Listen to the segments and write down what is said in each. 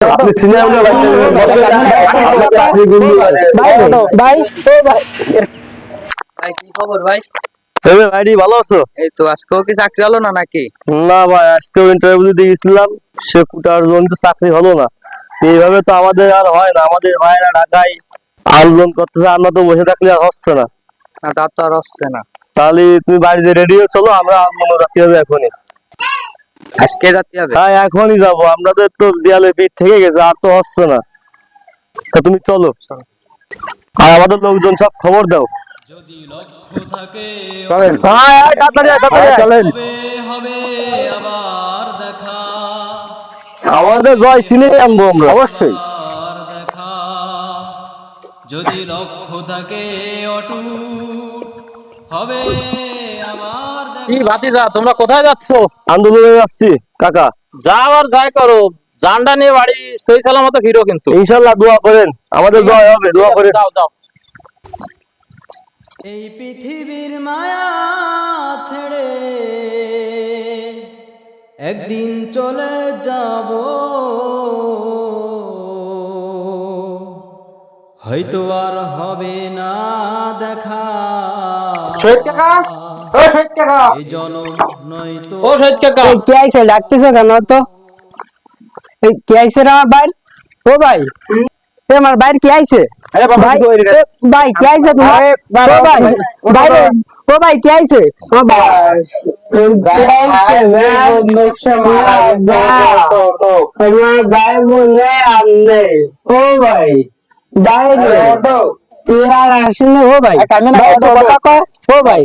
আপনি সিনিয়র হলে ভাই ভাই ও ভাই। ভাই কি খবর ভাই? ভাইডি ভালো আছো? এই তো আজকেও কি চাকরি হলো না নাকি? না ভাই আজকে ইন্টারভিউ দিতে গেছিলাম। সে কুটার জন্য চাকরি হলো না। এইভাবে তো আমাদের আর হয় না। আমাদের ভাইরা ঢাকায় আন্দোলন করতেছে আমরা তো বসে থাকলে আর হচ্ছে না। তা তো আর হচ্ছে না। তাহলে তুমি বাড়িতে রেডি হয়ে চলো আমরা আন্দোলন রাখতে হবে এখনই? আজকে যাতে হবে? হ্যাঁ এখনই যাব। আমাদের তো দেয়ালে পিঠ থেকে গেছে আর তো হচ্ছে না। তা তুমি চলো। আর আমাদের লোকজন সব খবর দাও। যদি লক্ষ্য থাকে হ্যাঁ হ্যাঁ, তাড়াতাড়ি তাড়াতাড়ি চলেন। হবে হবে আবার দেখা। আমাদের জয় সিনে আনব আমরা। অবশ্যই। যদি লক্ষ্য থাকে অটুট হবে আবার কি ভাতিজা তোমরা কোথায় যাচ্ছ? আন্দোলনে যাচ্ছি কাকা। যাও আর যাই করো জানডা নিয়ে বাড়ি সই সালামত কিন্তু। ইনশাল্লাহ দোয়া করেন আমাদের জয় হবে দোয়া করেন। যাও যাও এই পৃথিবীর মায়া ছেড়ে একদিন চলে যাব। হয়তো আর হবে না দেখা। জনম নয়তো ও শহীদ কাকা এই কে আইছে? ডাকতেছো কেন তো? এই কে আইছে রে ও ভাই। এ আমার বাইর কে আইছে? ভাই এ, ভাই কে আইছে তোমার? ও ভাই ভাই ও ভাই কে আইছে? ও ভাই। ভাই বলে আমনে ও ভাই ভাই রে তেরা আসলে ও ভাই ভাই তো কথা কয় ও ভাই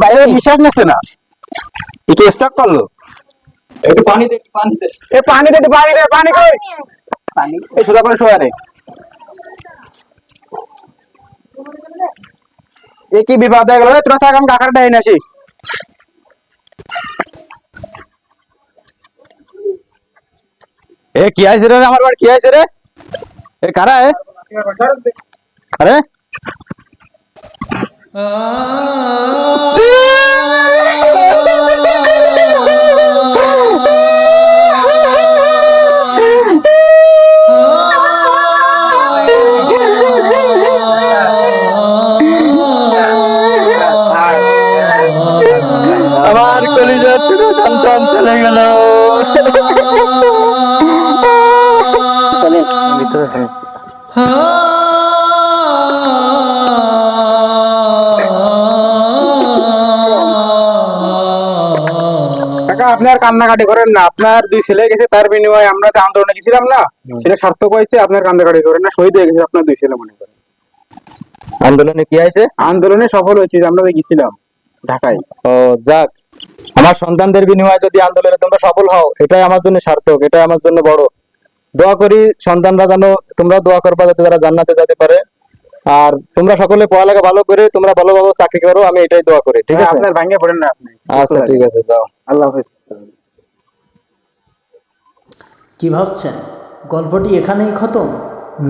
ভাই বিশ্বাস নিচ্ছে না। একটু স্টক করল একটু পানি দে পানি দে। এ পানি দে পানি দে পানি কই? পানি। সোজা করে শোয়া রে। এ কি বিপদ হয়ে গেল? তোরা থাক আমি কাকার ডাইন আসিস এ, কি আইছে রে আমার বাড়ি কি আইছে রে? এ, কারা এ? আরে? আমার সন্তান চলে গেল। কাকা আপনি আর কান্নাকাটি করেন না। আপনার দুই ছেলে গেছে তার বিনিময়ে আমরা যে আন্দোলনে গেছিলাম না সেটা সার্থক হয়েছে আপনার কান্নাকাটি করেন না। শহীদ হয়ে গেছে আপনার দুই ছেলে মনে করেন। আন্দোলনে কি আছে আন্দোলনে সফল হয়েছে আমরা গেছিলাম ঢাকায়। ও যাক। আমার সন্তানদের বিনিময়ে যদি আন্দোলনে তোমরা সফল হও এটাই আমার জন্য সার্থক এটাই আমার জন্য বড়। দোয়া করি সন্তানরা যেন তোমরা দোয়া করবা যাতে তারা জান্নাতে যেতে পারে। আর তোমরা সকলে পড়ালেখা ভালো করে তোমরা ভালোভাবে চাকরি করো আমি এটাই দোয়া করি ঠিক আছে? আপনার ভাঙ্গে পড়েন না আপনি। আচ্ছা ঠিক আছে যাও। আল্লাহ হাফেজ। কি ভাবছেন? গল্পটি এখানেই খতম?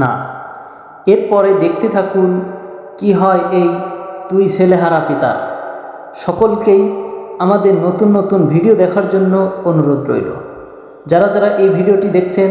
না। এরপরে দেখতে থাকুন কি হয় এই দুই ছেলেহারা পিতার। সকলকেই আমাদের নতুন নতুন ভিডিও দেখার জন্য অনুরোধ রইল। যারা যারা এই ভিডিওটি দেখছেন